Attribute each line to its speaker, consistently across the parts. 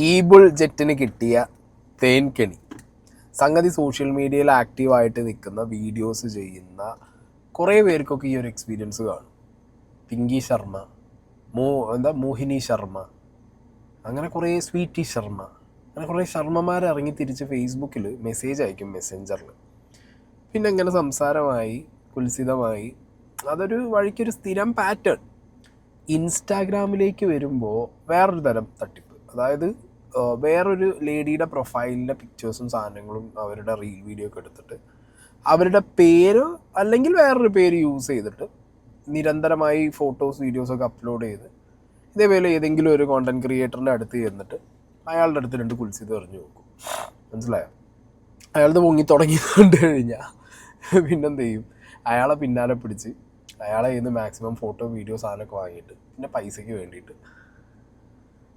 Speaker 1: ഈബിൾ ജെറ്റിന് കിട്ടിയ തേൻകെണി. സംഗതി സോഷ്യൽ മീഡിയയിൽ ആക്റ്റീവായിട്ട് നിൽക്കുന്ന വീഡിയോസ് ചെയ്യുന്ന കുറേ പേർക്കൊക്കെ ഈ ഒരു എക്സ്പീരിയൻസ് കാണും. പിങ്കി ശർമ്മ മോ എന്താ മോഹിനി ശർമ്മ അങ്ങനെ കുറേ സ്വീറ്റി ശർമ്മ അങ്ങനെ കുറേ ശർമ്മമാർ ഇറങ്ങി തിരിച്ച് ഫേസ്ബുക്കിൽ മെസ്സേജ് അയക്കും മെസ്സഞ്ചറിൽ. പിന്നെ അങ്ങനെ സംസാരമായി കുൽസിതമായി അതൊരു വഴിക്കൊരു സ്ഥിരം പാറ്റേൺ. ഇൻസ്റ്റാഗ്രാമിലേക്ക് വരുമ്പോൾ വേറൊരു തരം തട്ടിപ്പ്. അതായത് വേറൊരു ലേഡിയുടെ പ്രൊഫൈലിന്റെ പിക്ചേഴ്സും സാധനങ്ങളും അവരുടെ റീൽ വീഡിയോ ഒക്കെ എടുത്തിട്ട് അവരുടെ പേര് അല്ലെങ്കിൽ വേറൊരു പേര് യൂസ് ചെയ്തിട്ട് നിരന്തരമായി ഫോട്ടോസ് വീഡിയോസൊക്കെ അപ്ലോഡ് ചെയ്ത് ഇതേപോലെ ഏതെങ്കിലും ഒരു കോണ്ടന്റ് ക്രിയേറ്ററിന്റെ അടുത്ത് ചെന്നിട്ട് അയാളുടെ അടുത്ത് രണ്ട് കുൽസിത് പറഞ്ഞു നോക്കും. മനസ്സിലായോ? അയാളത് പൊങ്ങി തുടങ്ങി കണ്ടു കഴിഞ്ഞാൽ പിന്നെന്ത് ചെയ്യും അയാളെ പിന്നാലെ പിടിച്ച് അയാളെ ചെയ്യുന്ന മാക്സിമം ഫോട്ടോ വീഡിയോ സാധനമൊക്കെ വാങ്ങിയിട്ട് പിന്നെ പൈസയ്ക്ക് വേണ്ടിയിട്ട്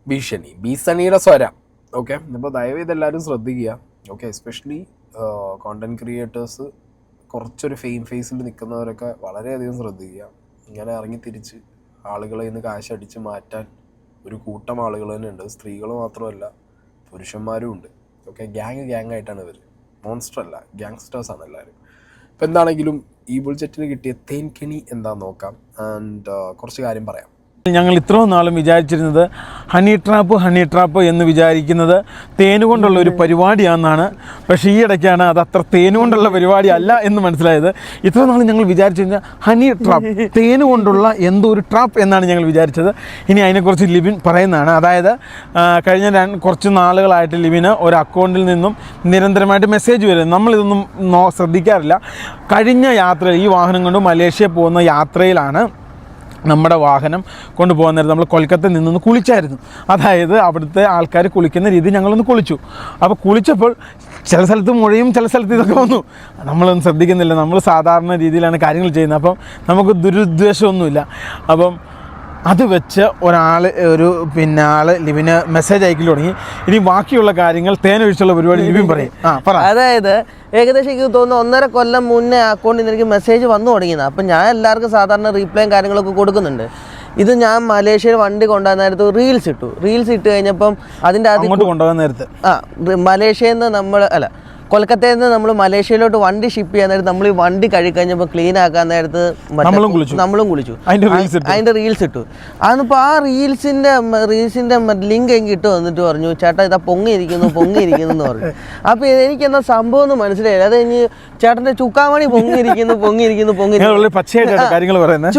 Speaker 1: ഭീഷണി. ഭീഷണിയുടെ സ്വരം. ഓക്കെ അപ്പോൾ ദയവ് ഇതെല്ലാവരും ശ്രദ്ധിക്കുക. ഓക്കെ എസ്പെഷ്യലി കോണ്ടന്റ് ക്രിയേറ്റേഴ്സ് കുറച്ചൊരു ഫെയിം ഫേസിൽ നിൽക്കുന്നവരൊക്കെ വളരെയധികം ശ്രദ്ധിക്കുക. ഇങ്ങനെ ഇറങ്ങി തിരിച്ച് ആളുകളെ ഇന്ന് കാശ് അടിച്ച് മാറ്റാൻ ഒരു കൂട്ടം ആളുകൾ തന്നെ ഉണ്ട്. സ്ത്രീകൾ മാത്രമല്ല പുരുഷന്മാരും ഉണ്ട്. ഓക്കെ ഗ്യാങ് ഗ്യാങ് ആയിട്ടാണ് ഇവർ മോൺസ്റ്റർ അല്ല ഗ്യാങ്സ്റ്റേഴ്സ് ആണ് എല്ലാവരും. ഇപ്പം എന്താണെങ്കിലും ഈ ബുൾജെറ്റിന് കിട്ടിയ തേൻകെണി എന്താന്ന് നോക്കാം. ആൻഡ് കുറച്ച് കാര്യം പറയാം.
Speaker 2: ഞങ്ങൾ ഇത്രയും നാളും വിചാരിച്ചിരുന്നത് ഹണി ട്രാപ്പ് ഹണി ട്രാപ്പ് എന്ന് വിചാരിക്കുന്നത് തേനുകൊണ്ടുള്ള ഒരു പരിപാടിയാണെന്നാണ്. പക്ഷേ ഈ ഇടയ്ക്കാണ് അത് അത്ര തേനുകൊണ്ടുള്ള പരിപാടി അല്ല എന്ന് മനസ്സിലായത്. ഇത്ര നാൾ ഞങ്ങൾ വിചാരിച്ചു കഴിഞ്ഞാൽ ഹണി ട്രാപ്പ് തേനുകൊണ്ടുള്ള എന്തോ ഒരു ട്രാപ്പ് എന്നാണ് ഞങ്ങൾ വിചാരിച്ചത്. ഇനി അതിനെക്കുറിച്ച് ലിബിൻ പറയുന്നതാണ്. അതായത് കഴിഞ്ഞ കുറച്ച് നാളുകളായിട്ട് ലിബിന് ഒരു അക്കൗണ്ടിൽ നിന്നും നിരന്തരമായിട്ട് മെസ്സേജ് വരും നമ്മളിതൊന്നും ശ്രദ്ധിക്കാറില്ല. കഴിഞ്ഞ യാത്ര ഈ വാഹനം കൊണ്ട് മലേഷ്യ പോകുന്ന യാത്രയിലാണ് നമ്മുടെ വാഹനം കൊണ്ടുപോകാൻ നേരം നമ്മൾ കൊൽക്കത്തയിൽ നിന്നൊന്ന് കുളിച്ചായിരുന്നു. അതായത് അവിടുത്തെ ആൾക്കാർ കുളിക്കുന്ന രീതി ഞങ്ങളൊന്ന് കുളിച്ചു. അപ്പോൾ കുളിച്ചപ്പോൾ ചില സ്ഥലത്ത് മുഴയും ചില സ്ഥലത്ത് ഇതൊക്കെ വന്നു. നമ്മളൊന്നും ശ്രദ്ധിക്കുന്നില്ല. നമ്മൾ സാധാരണ രീതിയിലാണ് കാര്യങ്ങൾ ചെയ്യുന്നത്. അപ്പം നമുക്ക് ദുരുദ്ദേശമൊന്നുമില്ല. അപ്പം അത് വെച്ച് ഒരാൾ ഒരു പിന്നെ ആൾ ലിവിന് മെസ്സേജ് അയക്കൽ തുടങ്ങി. ഇനി ബാക്കിയുള്ള കാര്യങ്ങൾ തേനൊഴിച്ചുള്ള പരിപാടി ലിവിൻ പറയും. ആ പറ.
Speaker 3: അതായത് ഏകദേശം എനിക്ക് തോന്നുന്നു ഒന്നര കൊല്ലം മുന്നേ അക്കൗണ്ടിൽ നിന്ന് എനിക്ക് മെസ്സേജ് വന്നു തുടങ്ങിയത് അപ്പം ഞാൻ എല്ലാവർക്കും സാധാരണ റീപ്ലൈയും കാര്യങ്ങളൊക്കെ കൊടുക്കുന്നുണ്ട്. ഇത് ഞാൻ മലേഷ്യയിൽ വണ്ടി കൊണ്ടുവന്ന നേരത്ത് റീൽസ് ഇട്ടു. റീൽസ് ഇട്ട് കഴിഞ്ഞപ്പം അതിന്റെ അത്
Speaker 2: കൊണ്ടുപോകാൻ നേരത്ത്.
Speaker 3: ആ മലേഷ്യയിൽ നിന്ന് നമ്മൾ അല്ല കൊൽക്കത്തയിൽ നിന്ന് നമ്മൾ മലേഷ്യയിലോട്ട് വണ്ടി ഷിപ്പ് ചെയ്യാൻ നേരത്ത് നമ്മൾ ഈ വണ്ടി കഴുകഴിഞ്ഞപ്പോൾ ക്ലീൻ ആക്കാൻ നേരത്ത്
Speaker 2: നമ്മളും കുളിച്ചു. അതിന്റെ
Speaker 3: റീൽസ് ഇട്ടു. അതിപ്പോൾ ആ റീൽസിന്റെ റീൽസിന്റെ ലിങ്ക് എനിക്ക് ഇട്ട് വന്നിട്ട് പറഞ്ഞു ചേട്ടാ ഇതാ പൊങ്ങിയിരിക്കുന്നു പൊങ്ങിയിരിക്കുന്നു എന്ന് പറഞ്ഞു. അപ്പോൾ എനിക്ക് എന്താ സംഭവം എന്ന് മനസ്സിലായില്ല. അത് കഴിഞ്ഞ് ചേട്ടന്റെ ചുക്കാമണി പൊങ്ങിയിരിക്കുന്നു പൊങ്ങിയിരിക്കുന്നു പൊങ്ങിയിരിക്കുന്നു.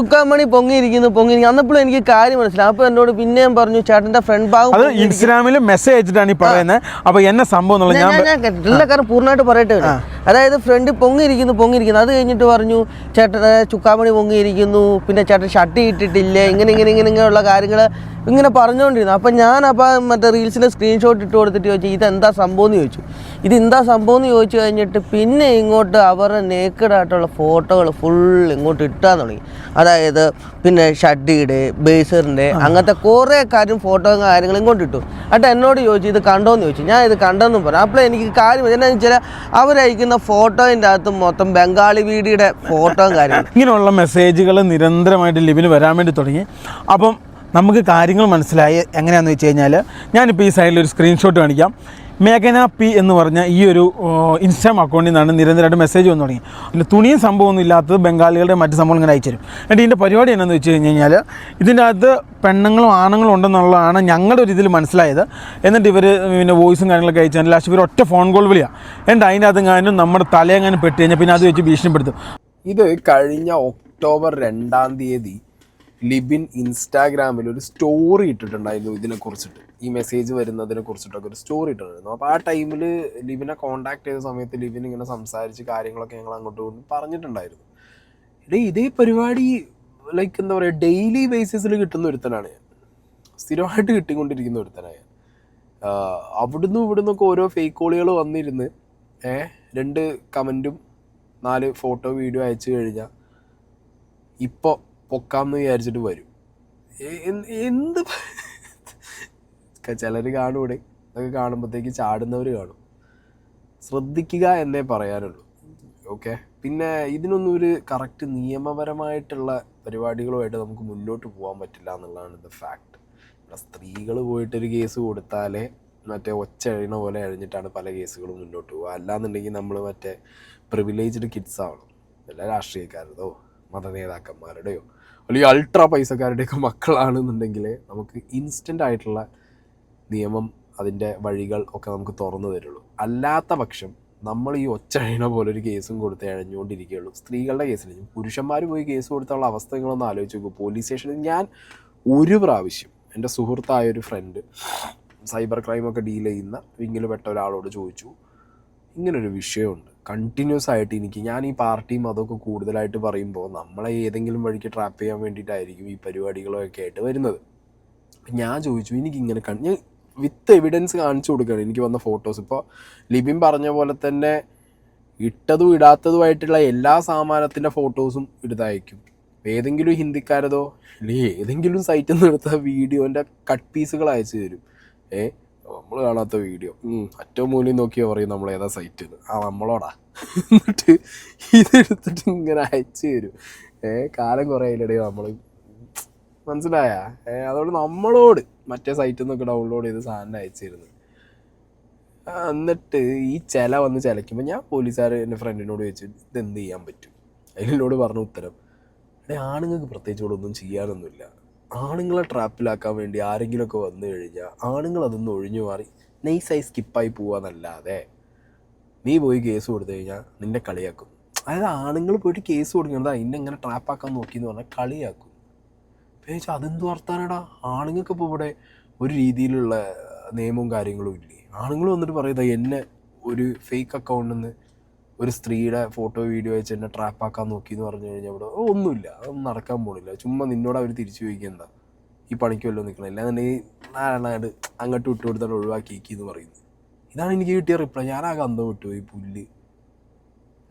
Speaker 3: ചുക്കാമണി പൊങ്ങിയിരിക്കുന്നു പൊങ്ങിയിരിക്കുന്നു. അന്നപ്പോഴും എനിക്ക് കാര്യം മനസ്സിലായി. അപ്പോൾ എന്നോട് പിന്നെയും പറഞ്ഞു ചേട്ടന്റെ ഫ്രണ്ട് ഭാഗം
Speaker 2: ഇൻസ്റ്റാഗ്രാമിൽ മെസ്സേജ് അയച്ചിട്ടാണ് ഈ പറയുന്നത് അപ്പോൾ എന്നെ സംഭവം
Speaker 3: ഞാൻ. എല്ലാ കാര്യം പൂർണമായിട്ട് പറയട്ടെ. അതായത് ഫ്രണ്ട് പൊങ്ങിയിരിക്കുന്നു പൊങ്ങിയിരിക്കുന്നു. അത് കഴിഞ്ഞിട്ട് പറഞ്ഞു ചേട്ടൻ ഏ, ചുക്കാമണി പൊങ്ങിയിരിക്കുന്നു. പിന്നെ ചേട്ടൻ ഷർട്ട് ഇട്ടിട്ടില്ലേ? ഇങ്ങനെ ഇങ്ങനെ ഇങ്ങനെ ഇങ്ങനെയുള്ള കാര്യങ്ങൾ ഇങ്ങനെ പറഞ്ഞുകൊണ്ടിരുന്നു അപ്പം ഞാൻ അപ്പം മറ്റേ റീൽസിന്റെ സ്ക്രീൻഷോട്ട് ഇട്ട് കൊടുത്തിട്ട് ചോദിച്ചു ഇതെന്താ സംഭവം എന്ന് ചോദിച്ചു. ഇത് എന്താ സംഭവം എന്ന് ചോദിച്ചു കഴിഞ്ഞിട്ട് പിന്നെ ഇങ്ങോട്ട് അവരുടെ നേക്കഡായിട്ടുള്ള ഫോട്ടോകൾ ഫുൾ ഇങ്ങോട്ട് ഇട്ടാൻ തുടങ്ങി. അതായത് പിന്നെ ഷഡ്ഡിയുടെ ബേസറിന്റെ അങ്ങനത്തെ കുറേ കാര്യം ഫോട്ടോയും കാര്യങ്ങളും ഇങ്ങോട്ട് ഇട്ടു. എന്നിട്ട് എന്നോട് ചോദിച്ചു ഇത് കണ്ടോ എന്ന് ചോദിച്ചു. ഞാൻ ഇത് കണ്ടെന്നും പറഞ്ഞു. അപ്പോൾ എനിക്ക് കാര്യം എന്നാന്ന് വെച്ചാൽ അവരയക്കുന്ന ഫോട്ടോയിന്റെ അകത്ത് മൊത്തം ബംഗാളി വീടിയുടെ ഫോട്ടോയും കാര്യങ്ങളും.
Speaker 2: ഇങ്ങനെയുള്ള മെസ്സേജുകൾ നിരന്തരമായിട്ട് ലിബിന് വരാൻ വേണ്ടി തുടങ്ങി. അപ്പം നമുക്ക് കാര്യങ്ങൾ മനസ്സിലായി എങ്ങനെയാണെന്ന് വെച്ച് കഴിഞ്ഞാൽ ഞാനിപ്പോൾ ഈ സൈഡിൽ ഒരു സ്ക്രീൻഷോട്ട് കാണിക്കാം. മേഘന പി എന്ന് പറഞ്ഞ ഈ ഒരു ഇൻസ്റ്റാം അക്കൗണ്ടിൽ നിന്നാണ് നിരന്തരമായിട്ട് മെസ്സേജ് വന്നു തുടങ്ങി. പിന്നെ തുണിയും സംഭവമൊന്നും ഇല്ലാത്തത് ബംഗാളികളുടെ മറ്റ് സംഭവം ഇങ്ങനെ അയച്ചു തരും. എന്നിട്ട് ഇതിന്റെ പരിപാടി എന്നാന്ന് വെച്ച് കഴിഞ്ഞ് കഴിഞ്ഞാൽ ഇതിന്റെ അകത്ത് പെണ്ണുങ്ങളും ആണുങ്ങളും ഉണ്ടെന്നുള്ളതാണ് ഞങ്ങളുടെ ഒരു ഇതിൽ മനസ്സിലായത്. എന്നിട്ട് ഇവർ പിന്നെ വോയിസും കാര്യങ്ങളൊക്കെ അയച്ചാൽ ലാസ്റ്റ് ഇവർ ഒറ്റ ഫോൺ കോൾ വിളിയാണ് എന്നിട്ട് അതിന്റെ അകത്ത് കാരണം നമ്മുടെ തലയെങ്ങാനും പെട്ട് കഴിഞ്ഞാൽ പിന്നെ അത് വെച്ച് ഭീഷണിപ്പെടുത്തും.
Speaker 1: ഇത് കഴിഞ്ഞ ഒക്ടോബർ രണ്ടാം തീയതി ലിബിൻ ഇൻസ്റ്റാഗ്രാമിൽ ഒരു സ്റ്റോറി ഇട്ടിട്ടുണ്ടായിരുന്നു ഇതിനെ കുറിച്ചിട്ട്. ഈ മെസ്സേജ് വരുന്നതിനെ കുറിച്ചിട്ടൊക്കെ ഒരു സ്റ്റോറി ഇട്ടിട്ടുണ്ടായിരുന്നു. അപ്പോൾ ആ ടൈമിൽ ലിബിനെ കോണ്ടാക്ട് ചെയ്ത സമയത്ത് ലിബിൻ ഇങ്ങനെ സംസാരിച്ച് കാര്യങ്ങളൊക്കെ ഞങ്ങൾ അങ്ങോട്ട് കൊണ്ട് പറഞ്ഞിട്ടുണ്ടായിരുന്നു. ഇടേ ഇതേ പരിപാടി ലൈക്ക് എന്താ പറയുക ഡെയിലി ബേസിസിൽ കിട്ടുന്ന ഒരുത്തനാണ് ഞാൻ. സ്ഥിരമായിട്ട് കിട്ടിക്കൊണ്ടിരിക്കുന്ന ഒരുത്തനാണ് ഞാൻ. അവിടുന്ന് ഇവിടുന്നൊക്കെ ഓരോ ഫേക്ക് കോളുകൾ വന്നിരുന്ന് ഏ രണ്ട് കമന്റും നാല് ഫോട്ടോ വീഡിയോ അയച്ചു കഴിഞ്ഞാൽ ഇപ്പോൾ പൊക്കാമെന്ന് വിചാരിച്ചിട്ട് വരും. എന്ത് ചിലർ ചിലർ കാണൂടെ? ഇതൊക്കെ കാണുമ്പോഴത്തേക്ക് ചാടുന്നവർ കാണും. ശ്രദ്ധിക്കുക എന്നേ പറയാനുള്ളൂ. ഓക്കെ? പിന്നെ ഇതിനൊന്നും ഒരു കറക്റ്റ് നിയമപരമായിട്ടുള്ള പരിപാടികളുമായിട്ട് നമുക്ക് മുന്നോട്ട് പോകാൻ പറ്റില്ല എന്നുള്ളതാണ് ഇത് ഫാക്ട് ഇവിടെ സ്ത്രീകൾ പോയിട്ടൊരു കേസ് കൊടുത്താലേ മറ്റേ ഒച്ച എഴണ പോലെ എഴഞ്ഞിട്ടാണ് പല കേസുകളും മുന്നോട്ട് പോകുക അല്ലാന്നുണ്ടെങ്കിൽ നമ്മൾ മറ്റേ പ്രിവിലേജ്ഡ് കിഡ്സ് ആവണം. എല്ലാ മത മതനേതാക്കന്മാരുടെയോ അല്ലെങ്കിൽ അൾട്രാ പൈസക്കാരുടെയൊക്കെ മക്കളാണെന്നുണ്ടെങ്കിൽ നമുക്ക് ഇൻസ്റ്റന്റ് ആയിട്ടുള്ള നിയമം അതിന്റെ വഴികൾ ഒക്കെ നമുക്ക് തുറന്നു തരുള്ളൂ. അല്ലാത്ത പക്ഷം നമ്മൾ ഈ ഒച്ചഴണ പോലെ ഒരു കേസും കൊടുത്ത് അഴഞ്ഞുകൊണ്ടിരിക്കുകയുള്ളൂ. സ്ത്രീകളുടെ കേസിൽ പുരുഷന്മാർ പോയി കേസ് കൊടുത്തുള്ള അവസ്ഥകളൊന്ന് ആലോചിച്ച് നോക്കൂ. പോലീസ് സ്റ്റേഷനിൽ ഞാൻ ഒരു പ്രാവശ്യം എന്റെ സുഹൃത്തായ ഒരു ഫ്രണ്ട് സൈബർ ക്രൈമൊക്കെ ഡീൽ ചെയ്യുന്ന വിങ്ങിൽ പെട്ട ഒരാളോട് ചോദിച്ചു. ഇങ്ങനൊരു വിഷയമുണ്ട്. കണ്ടിന്യൂസ് ആയിട്ട് എനിക്ക് ഞാൻ ഈ പാർട്ടിയും അതൊക്കെ കൂടുതലായിട്ട് പറയുമ്പോൾ നമ്മളെ ഏതെങ്കിലും വഴിക്ക് ട്രാപ്പ് ചെയ്യാൻ വേണ്ടിയിട്ടായിരിക്കും ഈ പരിപാടികളൊക്കെ ആയിട്ട് വരുന്നത്. ഞാൻ ചോദിച്ചു എനിക്ക് ഇങ്ങനെ ഞാൻ വിത്ത് എവിഡൻസ് കാണിച്ചു കൊടുക്കുകയാണ്. എനിക്ക് വന്ന ഫോട്ടോസ് ഇപ്പോൾ ലിബിൻ പറഞ്ഞ പോലെ തന്നെ ഇട്ടതും ഇടാത്തതുമായിട്ടുള്ള എല്ലാ സാമാനത്തിന്റെ ഫോട്ടോസും ഇടതായിരിക്കും ഏതെങ്കിലും ഹിന്ദിക്കാരതോ അല്ലെങ്കിൽ ഏതെങ്കിലും സൈറ്റിൽ നിന്ന് എടുത്ത വീഡിയോന്റെ കട്ട് പീസുകൾ അയച്ചു തരും. ഏ? നമ്മൾ കാണാത്ത വീഡിയോ. ഏറ്റവും മൂല്യം നോക്കിയാൽ പറയും നമ്മൾ ഏതാ സൈറ്റ് ആ നമ്മളോടാ. എന്നിട്ട് ഇതെടുത്തിട്ട് ഇങ്ങനെ അയച്ചു തരും. ഏ കാലം കുറേ അതിലിടയിൽ നമ്മൾ മനസ്സിലായ? ഏ അതുകൊണ്ട് നമ്മളോട് മറ്റേ സൈറ്റിൽ നിന്നൊക്കെ ഡൗൺലോഡ് ചെയ്ത് സാധനം അയച്ചിരുന്നു എന്നിട്ട് ഈ ചില വന്ന് ചിലയ്ക്കുമ്പോൾ ഞാൻ പോലീസുകാർ എന്റെ ഫ്രണ്ടിനോട് ചോദിച്ചു ഇത് എന്ത് ചെയ്യാൻ പറ്റും? അതിനോട് പറഞ്ഞ ഉത്തരം. എടേ ആണുങ്ങൾക്ക് പ്രത്യേകിച്ച് ഇവിടെ ഒന്നും ചെയ്യാനൊന്നുമില്ല. ആണുങ്ങളെ ട്രാപ്പിലാക്കാൻ വേണ്ടി ആരെങ്കിലുമൊക്കെ വന്നു കഴിഞ്ഞാൽ ആണുങ്ങൾ അതൊന്ന് ഒഴിഞ്ഞു മാറി നൈസായി സ്കിപ്പായി പോവാന്നല്ലാതെ നീ പോയി കേസ് കൊടുത്തു കഴിഞ്ഞാൽ നിന്നെ കളിയാക്കും. അതായത് ആണുങ്ങൾ പോയിട്ട് കേസ് കൊടുക്കുന്നത് ഇന്നെ ഇങ്ങനെ ട്രാപ്പാക്കാൻ നോക്കി എന്ന് പറഞ്ഞാൽ കളിയാക്കും. ചോദിച്ചാൽ അതെന്ത് വർത്താനടാ? ആണുങ്ങൾക്ക് ഇപ്പോൾ ഇവിടെ ഒരു രീതിയിലുള്ള നിയമവും കാര്യങ്ങളും ഇല്ലേ? ആണുങ്ങൾ വന്നിട്ട് പറയുന്നത് എന്നെ ഒരു ഫേക്ക് അക്കൗണ്ടിൽ നിന്ന് ഒരു സ്ത്രീയുടെ ഫോട്ടോ വീഡിയോ വെച്ച് എന്നെ ട്രാപ്പാക്കാൻ നോക്കി എന്ന് പറഞ്ഞു കഴിഞ്ഞാൽ ഇവിടെ ഒന്നുമില്ല. അതൊന്നും നടക്കാൻ പോണില്ല. ചുമ്മാ നിന്നോട് അവർ തിരിച്ചു ചോദിക്കുക ഈ പണിക്ക് വല്ലതും നിൽക്കണം ഇല്ലാന്നുണ്ടെങ്കിൽ നാരായണായിട്ട് അങ്ങോട്ട് വിട്ടു കൊടുത്താൽ ഒഴിവാക്കിയേക്കി എന്ന് പറയുന്നു. ഇതാണ് എനിക്ക് കിട്ടിയ റിപ്ലൈ ഞാൻ ആ വിട്ടു ഈ പുല്ല്.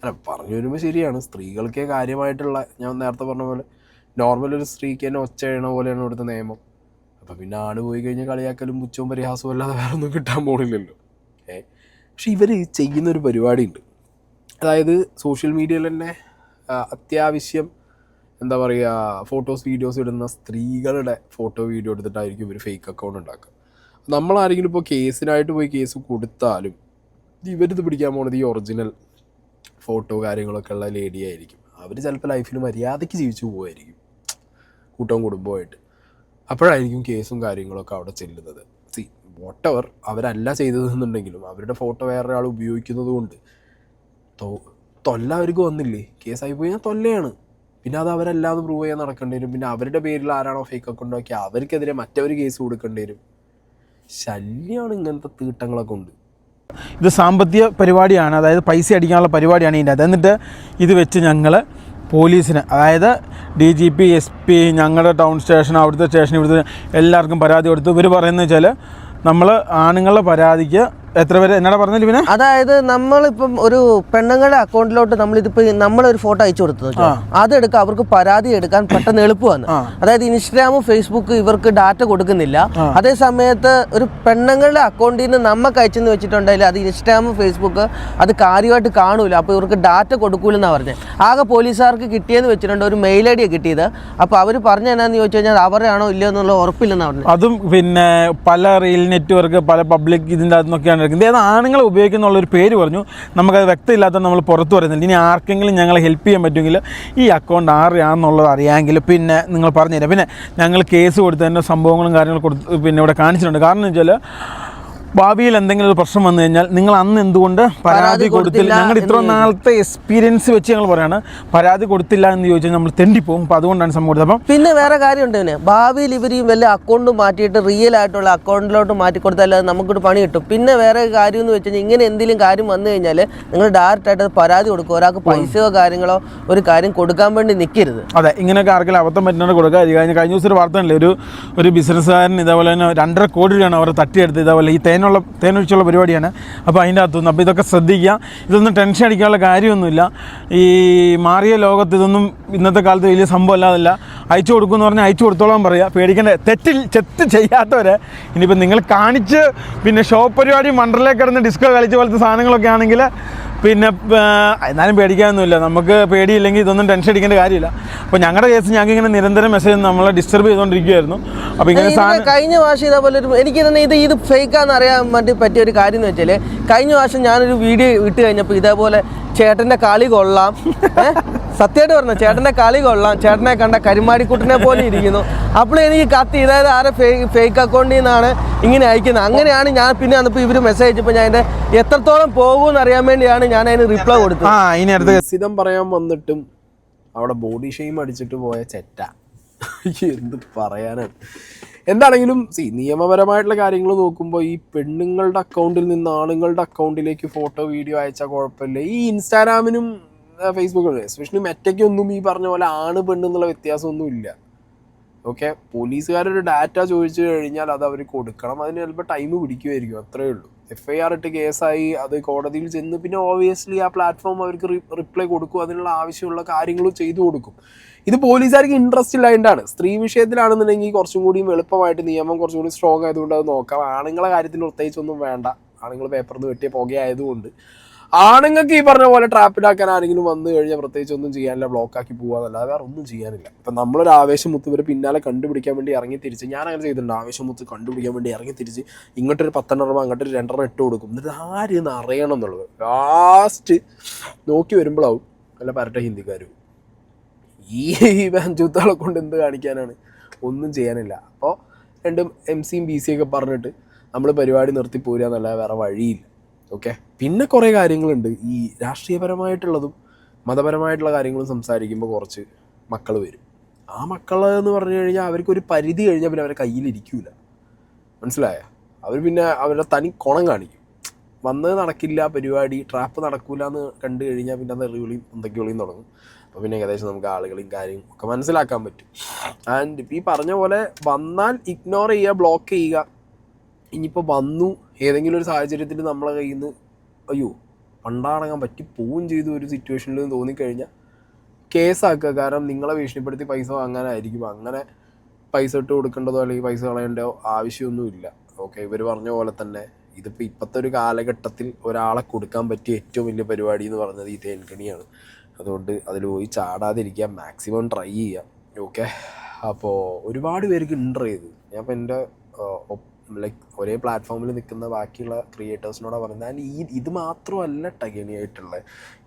Speaker 1: അല്ല പറഞ്ഞു വരുമ്പോൾ ശരിയാണ്. സ്ത്രീകൾക്കേ കാര്യമായിട്ടുള്ള ഞാൻ നേരത്തെ പറഞ്ഞ പോലെ നോർമൽ ഒരു സ്ത്രീക്ക് തന്നെ ഒച്ച എഴുന്ന പോലെയാണ് ഇവിടുത്തെ നിയമം. അപ്പം പിന്നെ ആട് പോയി കഴിഞ്ഞാൽ കളിയാക്കലും പുച്ഛവും പരിഹാസവും അല്ലാതെ വേറെ ഒന്നും കിട്ടാൻ പോണില്ലല്ലോ. ഏ? പക്ഷെ ഇവർ ചെയ്യുന്നൊരു പരിപാടിയുണ്ട്. അതായത് സോഷ്യൽ മീഡിയയിൽ തന്നെ അത്യാവശ്യം എന്താ പറയുക ഫോട്ടോസ് വീഡിയോസ് ഇടുന്ന സ്ത്രീകളുടെ ഫോട്ടോ വീഡിയോ എടുത്തിട്ടായിരിക്കും ഇവർ ഫേക്ക് അക്കൗണ്ട് ഉണ്ടാക്കുക. നമ്മളാരെങ്കിലും ഇപ്പോൾ കേസിനായിട്ട് പോയി കേസ് കൊടുത്താലും ഇവരിത് പിടിക്കാൻ പോണത് ഈ ഒറിജിനൽ ഫോട്ടോ കാര്യങ്ങളൊക്കെ ഉള്ള ലേഡി ആയിരിക്കും. അവർ ചിലപ്പോൾ ലൈഫിൽ മര്യാദയ്ക്ക് ജീവിച്ചു പോകുമായിരിക്കും കൂട്ടവും കുടുംബമായിട്ട് അപ്പോഴായിരിക്കും കേസും കാര്യങ്ങളൊക്കെ അവിടെ ചെല്ലുന്നത്. സി വോട്ട് അവർ അവരല്ല ചെയ്തതെന്നുണ്ടെങ്കിലും അവരുടെ ഫോട്ടോ വേറൊരാൾ ഉപയോഗിക്കുന്നത് കൊണ്ട് തൊ- തൊല്ല അവർക്ക് വന്നില്ലേ കേസായി ഞാൻ തൊല്ലയാണ്. പിന്നെ അത് അവരല്ലാതെ പ്രൂവ് ചെയ്യാൻ നടക്കേണ്ടി വരും. പിന്നെ അവരുടെ പേരിൽ ആരാണോ ഫേക്ക് അക്കൗണ്ട് ഒക്കെ അവർക്കെതിരെ മറ്റവർ കേസ് കൊടുക്കേണ്ടി വരും. ശല്യമാണ് ഇങ്ങനത്തെ തീട്ടങ്ങളൊക്കെ ഉണ്ട്.
Speaker 2: ഇത് സാമ്പത്തിക പരിപാടിയാണ് അതായത് പൈസ അടിക്കാനുള്ള പരിപാടിയാണ് ഇതിന്റെ അത് എന്നിട്ട് ഇത് വെച്ച് ഞങ്ങൾ പോലീസിന് അതായത് D G P S P ഞങ്ങളുടെ ടൗൺ സ്റ്റേഷൻ അവിടുത്തെ സ്റ്റേഷൻ ഇവിടുത്തെ എല്ലാവർക്കും പരാതി കൊടുത്തു ഇവർ പറയുന്നത് വെച്ചാൽ നമ്മൾ ആണുങ്ങളുടെ പരാതിക്ക് എത്ര പേര്? എന്നാടാ പറഞ്ഞില്ല പിന്നെ
Speaker 3: അതായത് നമ്മളിപ്പം ഒരു പെണ്ണുങ്ങളുടെ അക്കൗണ്ടിലോട്ട് നമ്മളിതിപ്പോ നമ്മളൊരു ഫോട്ടോ അയച്ചു കൊടുത്തു അതെടുക്കാൻ അവർക്ക് പരാതി എടുക്കാൻ പെട്ടെന്ന് എളുപ്പമാണ്. അതായത് ഇൻസ്റ്റാഗ്രാമും ഫേസ്ബുക്ക് ഇവർക്ക് ഡാറ്റ കൊടുക്കുന്നില്ല. അതേ സമയത്ത് ഒരു പെണ്ണുങ്ങളുടെ അക്കൗണ്ടിൽ നിന്ന് നമുക്ക് അയച്ചെന്ന് വെച്ചിട്ടുണ്ടെങ്കിൽ അത് ഇൻസ്റ്റാഗ്രാമും ഫേസ്ബുക്ക് അത് കാര്യമായിട്ട് കാണൂല. അപ്പോൾ ഇവർക്ക് ഡാറ്റ കൊടുക്കൂലെന്നാണ് പറഞ്ഞത് ആകെ പോലീസുകാർക്ക് കിട്ടിയെന്ന് വെച്ചിട്ടുണ്ട്. ഒരു മെയിൽ ഐ ഡിയാണ് കിട്ടിയത്. അപ്പോൾ അവർ പറഞ്ഞു എന്നാന്ന് ചോദിച്ചു കഴിഞ്ഞാൽ അവരാണോ ഇല്ലയോ എന്നുള്ള ഉറപ്പില്ലെന്നാണ് പറഞ്ഞത്
Speaker 2: അതും പിന്നെ പല റീൽ നെറ്റ്വർക്ക് പല പബ്ലിക് ഇതിന്റെ അകത്തുനിന്നൊക്കെയാണ് എടുക്കുന്നത് ഏത് ആണുങ്ങൾ ഉപയോഗിക്കുന്നുള്ള ഒരു പേര് പറഞ്ഞു. നമുക്കത് വ്യക്തമില്ലാത്ത നമ്മൾ പുറത്ത് പറയുന്നുണ്ട്. ഇനി ആർക്കെങ്കിലും ഞങ്ങളെ ഹെൽപ്പ് ചെയ്യാൻ പറ്റുമെങ്കിൽ ഈ അക്കൗണ്ട് ആരെയാണെന്നുള്ളത് അറിയാമെങ്കിൽ പിന്നെ നിങ്ങൾ പറഞ്ഞുതരാം. പിന്നെ ഞങ്ങൾ കേസ് കൊടുത്തതിന്റെ സംഭവങ്ങളും കാര്യങ്ങളും കൊടുത്ത് പിന്നെ ഇവിടെ കാണിച്ചിട്ടുണ്ട്. കാരണം എന്ന് വെച്ചാൽ ഭാവിയിൽ എന്തെങ്കിലും ഒരു പ്രശ്നം വന്നു കഴിഞ്ഞാൽ നിങ്ങൾ അന്ന് എന്തുകൊണ്ട് പരാതി കൊടുത്തില്ല?
Speaker 3: ഞങ്ങൾ
Speaker 2: ഞങ്ങളുടെ ഇത്ര നാളത്തെ എക്സ്പീരിയൻസ് വെച്ച് ഞങ്ങൾ പറയാണ് പരാതി കൊടുത്തില്ല എന്ന് ചോദിച്ചാൽ നമ്മൾ തെണ്ടിപ്പോകും അപ്പോൾ അതുകൊണ്ടാണ് സംഭവം കൊടുത്തത്. അപ്പം
Speaker 3: പിന്നെ വേറെ കാര്യമുണ്ട് പിന്നെ ഭാവിയിൽ ഇവർ ഈ വല്ല അക്കൗണ്ട് മാറ്റിയിട്ട് റിയൽ ആയിട്ടുള്ള അക്കൗണ്ടിലോട്ട് മാറ്റി കൊടുത്താൽ നമുക്കൊരു പണി കിട്ടും. പിന്നെ വേറെ കാര്യം എന്ന് വെച്ചാൽ കഴിഞ്ഞാൽ ഇങ്ങനെ എന്തെങ്കിലും കാര്യം വന്നു കഴിഞ്ഞാൽ നിങ്ങൾ ഡയറക്റ്റ് ആയിട്ട് പരാതി കൊടുക്കുക. ഒരാൾക്ക് പൈസയോ കാര്യങ്ങളോ ഒരു കാര്യം കൊടുക്കാൻ വേണ്ടി നിൽക്കരുത്
Speaker 2: അതെ ഇങ്ങനെയൊക്കെ ആർക്കെങ്കിലും അബദ്ധം പറ്റുന്നത് കൊടുക്കുക. കഴിഞ്ഞ കഴിഞ്ഞ ദിവസം ഒരു വാർത്ത ഉണ്ടല്ലേ ഒരു ഒരു ബിസിനസ്സുകാരൻ ഇതേപോലെ തന്നെ രണ്ടര കോടി രൂപയാണ് അവർ തട്ടിയെടുത്ത് ഇതേപോലെ ഈ തേനുള്ള തേനൊഴിച്ചുള്ള പരിപാടിയാണ്. അപ്പോൾ അതിന്റെ അകത്തുനിന്ന് അപ്പോൾ ഇതൊക്കെ ശ്രദ്ധിക്കുക. ഇതൊന്നും ടെൻഷൻ അടിക്കാനുള്ള കാര്യമൊന്നുമില്ല. ഈ മാറിയ ലോകത്ത് ഇതൊന്നും ഇന്നത്തെ കാലത്ത് വലിയ സംഭവം അല്ലാതല്ല അയച്ചു കൊടുക്കുമെന്ന് പറഞ്ഞാൽ അയച്ചു കൊടുത്തോളാൻ പറയുക. പേടിക്കേണ്ട. തെറ്റിൽ ചെത്ത് ചെയ്യാത്തവരെ ഇനിയിപ്പോൾ നിങ്ങൾ കാണിച്ച് പിന്നെ ഷോപ്പ് പരിപാടി മണ്ടറിലേക്ക് കിടന്ന് ഡിസ്കോ കളിച്ച പോലത്തെ സാധനങ്ങളൊക്കെ ആണെങ്കിൽ പിന്നെ എന്നാലും പേടിക്കാനൊന്നുമില്ല. നമുക്ക് പേടിയില്ലെങ്കിൽ ഇതൊന്നും ടെൻഷൻ അടിക്കേണ്ട കാര്യമില്ല. അപ്പോൾ ഞങ്ങളുടെ കേസ് ഞങ്ങൾക്ക് ഇങ്ങനെ നിരന്തരം മെസ്സേജ് നമ്മളെ ഡിസ്റ്റർബ് ചെയ്തുകൊണ്ടിരിക്കുകയായിരുന്നു അപ്പോൾ ഇങ്ങനെ
Speaker 3: കഴിഞ്ഞ വർഷം ഇതേപോലെ ഒരു എനിക്ക് തന്നെ ഇത് ഇത് ഫേക്കാന്ന് അറിയാൻ വേണ്ടി പറ്റിയ ഒരു കാര്യം എന്ന് വെച്ചാൽ കഴിഞ്ഞ വർഷം ഞാനൊരു വീഡിയോ ഇട്ട് കഴിഞ്ഞപ്പോൾ ഇതേപോലെ ചേട്ടന്റെ കളി കൊള്ളാം? സത്യമായിട്ട് പറഞ്ഞു ചേട്ടന്റെ കളി കൊള്ളാം. ചേട്ടനെ കണ്ട കരിമാടിക്കുട്ടനെ പോലെ ഇരിക്കുന്നു. അപ്പോൾ എനിക്ക് കത്തി. ഇതായത് ആരെ ഫേക്ക് ഫേക്ക് അക്കൗണ്ടിൽ നിന്നാണ് ഇങ്ങനെ അയക്കുന്നത്. അങ്ങനെയാണ് ഞാൻ പിന്നെ വന്നപ്പോൾ ഇവർ മെസ്സേജ് അയച്ചപ്പോൾ ഞാൻ അതിന്റെ എത്രത്തോളം പോകുമെന്ന് അറിയാൻ വേണ്ടിയാണ് ഞാൻ അതിന് റിപ്ലൈ കൊടുത്തത്.
Speaker 2: ആ ഇനി അടുത്ത
Speaker 1: പറയാൻ വന്നിട്ടും അവിടെ ബോഡി ഷെയിം അടിച്ചിട്ട് പോയ ചെറ്റ. എന്ത് പറയാനാണ് എന്താണെങ്കിലും സി നിയമപരമായിട്ടുള്ള കാര്യങ്ങൾ നോക്കുമ്പോൾ ഈ പെണ്ണുങ്ങളുടെ അക്കൗണ്ടിൽ നിന്ന് ആണുങ്ങളുടെ അക്കൗണ്ടിലേക്ക് ഫോട്ടോ വീഡിയോ അയച്ചാൽ കുഴപ്പമില്ല. ഈ ഇൻസ്റ്റാഗ്രാമിനും ഫേസ്ബുക്കിനും എസ്പെഷ്യലി മെറ്റയ്ക്കൊന്നും ഈ പറഞ്ഞ പോലെ ആണ് പെണ്ണ് എന്നുള്ള വ്യത്യാസമൊന്നും ഇല്ല. ഓക്കെ പോലീസുകാരൊരു ഡാറ്റ ചോദിച്ചു കഴിഞ്ഞാൽ അത് അവർ കൊടുക്കണം. അതിന് ചിലപ്പോൾ ടൈം പിടിക്കുമായിരിക്കും അത്രേ ഉള്ളൂ. എഫ് ഐ ആർ ഇട്ട് കേസായി അത് കോടതിയിൽ ചെന്ന് പിന്നെ ഓബിയസ്ലി ആ പ്ലാറ്റ്ഫോം അവർക്ക് റിപ്ലൈ കൊടുക്കും. അതിനുള്ള ആവശ്യമുള്ള കാര്യങ്ങളും ചെയ്തു കൊടുക്കും. ഇത് പോലീസുകാർക്ക് ഇൻട്രസ്റ്റ് ഇല്ലായിട്ടാണ് സ്ത്രീ വിഷയത്തിലാണെന്നുണ്ടെങ്കിൽ കുറച്ചും കൂടി എളുപ്പമായിട്ട് നിയമം കുറച്ചും കൂടി സ്ട്രോങ് ആയതുകൊണ്ട് അത് നോക്കാം. ആണുങ്ങളെ കാര്യത്തിൽ പ്രത്യേകിച്ചൊന്നും വേണ്ട. ആണുങ്ങൾ പേപ്പറിൽ നിന്ന് വെട്ടിയ പുകയായതുകൊണ്ട്. ആണുങ്ങൾക്ക് ഈ പറഞ്ഞ പോലെ ട്രാപ്പിലാക്കാൻ ആരെങ്കിലും വന്നു കഴിഞ്ഞാൽ പ്രത്യേകിച്ച് ഒന്നും ചെയ്യാനില്ല ബ്ലോക്കാക്കി പോകാന്നല്ലാതെ വേറെ ഒന്നും ചെയ്യാനില്ല. ഇപ്പം നമ്മളൊരു ആവേശം മുത്ത് ഇവരെ പിന്നാലെ കണ്ടുപിടിക്കാൻ വേണ്ടി ഇറങ്ങി തിരിച്ച് ഞാൻ അങ്ങനെ ചെയ്തിട്ടുണ്ട് ആവേശം മുത്ത് കണ്ടുപിടിക്കാൻ വേണ്ടി ഇറങ്ങി തിരിച്ച് ഇങ്ങോട്ടൊരു പത്തെണ്ണം അങ്ങോട്ടൊരു രണ്ടെണ്ണം ഇട്ട് കൊടുക്കും. എന്നിട്ട് ആരെന്ന് അറിയണം എന്നുള്ളത്? ലാസ്റ്റ് നോക്കി വരുമ്പോഴാവും അല്ല പരട്ട ഹിന്ദിക്കാരും. ഈ ബാഞ്ചൂത്താളെ കൊണ്ട് എന്ത് കാണിക്കാനാണ്? ഒന്നും ചെയ്യാനില്ല. അപ്പോൾ രണ്ടും എം സിയും ബി സിയും ഒക്കെ പറഞ്ഞിട്ട് നമ്മൾ പരിപാടി നിർത്തി പോരുക എന്നല്ലാതെ വേറെ വഴിയില്ല. ഓക്കെ പിന്നെ കുറേ കാര്യങ്ങളുണ്ട്. ഈ രാഷ്ട്രീയപരമായിട്ടുള്ളതും മതപരമായിട്ടുള്ള കാര്യങ്ങളും സംസാരിക്കുമ്പോൾ കുറച്ച് മക്കൾ വരും. ആ മക്കൾ എന്ന് പറഞ്ഞു കഴിഞ്ഞാൽ അവർക്ക് ഒരു പരിധി കഴിഞ്ഞാൽ പിന്നെ അവരെ കയ്യിലിരിക്കൂല മനസ്സിലായ? അവർ പിന്നെ അവരുടെ തനി കുണം കാണിക്കും. വന്ന് നടക്കില്ല പരിപാടി ട്രാപ്പ് നടക്കൂല എന്ന് കണ്ടു കഴിഞ്ഞാൽ പിന്നെ അത് എന്തൊക്കെയുള്ളിയും തുടങ്ങും. അപ്പോൾ പിന്നെ ഏകദേശം നമുക്ക് ആളുകളെയും കാര്യം ഒക്കെ മനസ്സിലാക്കാൻ പറ്റും. ആൻഡ് ഈ പറഞ്ഞ പോലെ വന്നാൽ ഇഗ്നോർ ചെയ്യുക ബ്ലോക്ക് ചെയ്യുക ഇനിയിപ്പോൾ വന്നു ഏതെങ്കിലും ഒരു സാഹചര്യത്തിൽ നമ്മളെ കയ്യിൽ നിന്ന് അയ്യോ പണ്ടാടങ്ങാൻ പറ്റി പോവും ചെയ്ത ഒരു സിറ്റുവേഷനിൽ തോന്നിക്കഴിഞ്ഞാൽ കേസാക്കുക കാരണം നിങ്ങളെ ഭീഷണിപ്പെടുത്തി പൈസ വാങ്ങാനായിരിക്കും. അങ്ങനെ പൈസ ഇട്ട് കൊടുക്കേണ്ടതോ അല്ലെങ്കിൽ പൈസ കളയേണ്ടോ ആവശ്യമൊന്നുമില്ല. ഓക്കെ ഇവർ പറഞ്ഞ പോലെ തന്നെ ഇതിപ്പോൾ ഇപ്പോഴത്തെ ഒരു കാലഘട്ടത്തിൽ ഒരാളെ കൊടുക്കാൻ പറ്റിയ ഏറ്റവും വലിയ പരിപാടി എന്ന് പറയുന്നത് ഈ തേൻകണിയാണ്. അതുകൊണ്ട് അതിൽ പോയി ചാടാതിരിക്കുക മാക്സിമം ട്രൈ ചെയ്യുക. ഓക്കെ അപ്പോൾ ഒരുപാട് പേർക്ക് ഇന്റർ ചെയ്ത് ഞാൻ ഇപ്പോൾ എന്റെ ലൈക്ക് ഒരേ പ്ലാറ്റ്ഫോമിൽ നിൽക്കുന്ന ബാക്കിയുള്ള ക്രിയേറ്റേഴ്സിനോട് പറയുന്നത് ഈ ഇത് മാത്രമല്ല കേട്ടോ കെണിയായിട്ടുള്ള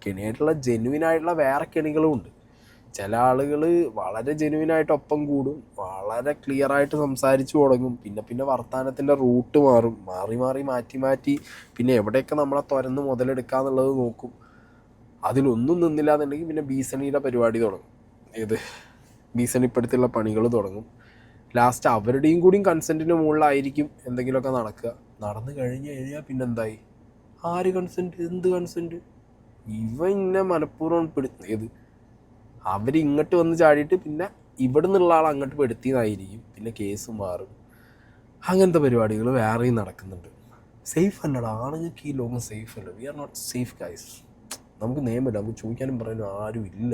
Speaker 1: കെണിയായിട്ടുള്ള ജെനുവിൻ ആയിട്ടുള്ള വേറെ കെണികളും ഉണ്ട്. ചില ആളുകൾ വളരെ ജെനുവിനായിട്ട് ഒപ്പം കൂടും വളരെ ക്ലിയർ ആയിട്ട് സംസാരിച്ചു തുടങ്ങും പിന്നെ പിന്നെ വർത്തമാനത്തിന്റെ റൂട്ട് മാറും മാറി മാറി മാറ്റി മാറ്റി പിന്നെ എവിടെയൊക്കെ നമ്മളെ തുരന്ന് മുതലെടുക്കാന്നുള്ളത് നോക്കും. അതിലൊന്നും നിന്നില്ല എന്നുണ്ടെങ്കിൽ പിന്നെ ഭീഷണിയുടെ പരിപാടി തുടങ്ങും. ഏത്? ഭീഷണിപ്പെടുത്തിയുള്ള പണികൾ തുടങ്ങും. ലാസ്റ്റ് അവരുടെയും കൂടിയും കൺസെന്റിന് മുകളിലായിരിക്കും എന്തെങ്കിലുമൊക്കെ നടക്കുക. നടന്നു കഴിഞ്ഞ് കഴിഞ്ഞാൽ പിന്നെന്തായി? ആര് കൺസെന്റ് എന്ത് കൺസെന്റ് ഇവ ഇന്നെ മനഃപൂർവം പെടുത്തിയത് അവരിങ്ങോട്ട് വന്ന് ചാടിയിട്ട് പിന്നെ ഇവിടെ നിന്നുള്ള ആൾ അങ്ങോട്ട് പെടുത്തിയതായിരിക്കും. പിന്നെ കേസ് മാറും. അങ്ങനത്തെ പരിപാടികൾ വേറെയും നടക്കുന്നുണ്ട്. സേഫ് അല്ലടാ. ആണുങ്ങൾക്ക് ഈ ലോകം സേഫ് അല്ല? We are not safe guys നമുക്ക് നിയമമില്ല. നമുക്ക് ചോദിക്കാനും പറയാനും ആരും ഇല്ല